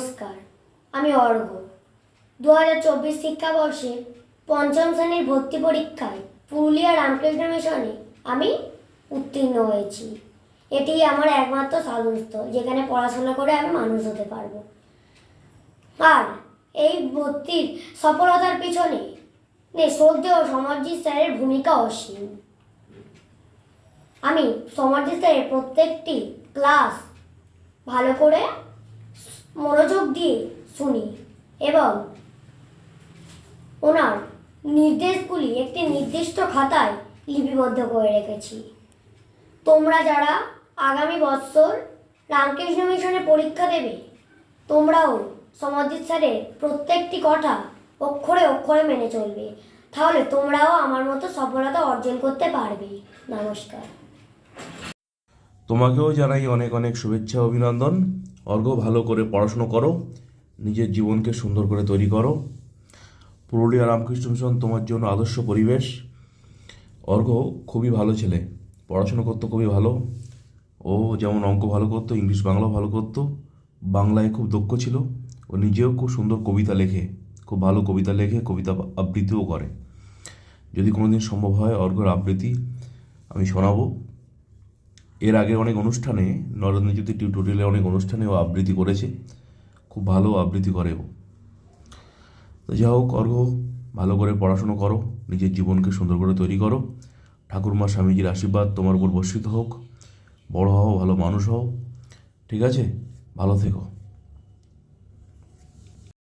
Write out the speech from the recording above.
নমস্কার, আমি অর্ঘ। দু হাজার চব্বিশ শিক্ষাবর্ষে পঞ্চম শ্রেণির ভর্তি পরীক্ষায় পুরুলিয়া রামকৃষ্ণ মিশনে আমি উত্তীর্ণ হয়েছি। এটি আমার একমাত্র সাধনস্থল যেখানে পড়াশোনা করে আমি মানুষ হতে পারব। আর এই ভর্তির সফলতার পিছনে নে শ্রদ্ধেয় সমাজজিৎ স্যারের ভূমিকা অসীম। আমি সমাজজিৎ স্যারের প্রত্যেকটি ক্লাস ভালো করে মনোযোগ দিয়ে শুনি এবং ওনার নির্দেশগুলি একটি নির্দিষ্ট খাতায় লিপিবদ্ধ করে রেখেছি। তোমরা যারা আগামী বৎসর রামকৃষ্ণ মিশনে পরীক্ষা দেবে, তোমরাও সমাজিৎ স্যারের প্রত্যেকটি কথা অক্ষরে অক্ষরে মেনে চলবে। তাহলে তোমরাও আমার মতো সফলতা অর্জন করতে পারবে। নমস্কার। তোমাকেও জানাই অনেক অনেক শুভেচ্ছা, অভিনন্দন। অর্ঘ ভালো করে পড়াশুনো করো, নিজের জীবনকে সুন্দর করে তৈরি করো। পুরুলিয়া রামকৃষ্ণ মিশন তোমার জন্য আদর্শ পরিবেশ। অর্ঘ খুবই ভালো ছেলে, পড়াশুনো করতো খুবই ভালো। ও যেমন অঙ্ক ভালো করতো, ইংলিশ বাংলাও ভালো করতো, বাংলায় খুব দক্ষ ছিল। ও নিজেও খুব সুন্দর কবিতা লেখে, খুব ভালো কবিতা লেখে, কবিতা আবৃত্তিও করে। যদি কোনোদিন সম্ভব হয় অর্ঘর আবৃত্তি আমি শোনাবো। এর আগে অনেক অনুষ্ঠানে নরেন্দ্রজ্যোতি টিউটোরিয়ালে অনেক অনুষ্ঠানে ও আবৃত্তি করেছে। খুব ভালো আবৃত্তি করে ও। তো যা হোক, অর্ঘ, ভালো করে পড়াশুনো করো, নিজের জীবনকে সুন্দর করে তৈরি করো। ঠাকুরমা স্বামীজির আশীর্বাদ তোমার উপর বর্ষিত হোক। বড় হও, ভালো মানুষ হও। ঠিক আছে? ভালো থেকো।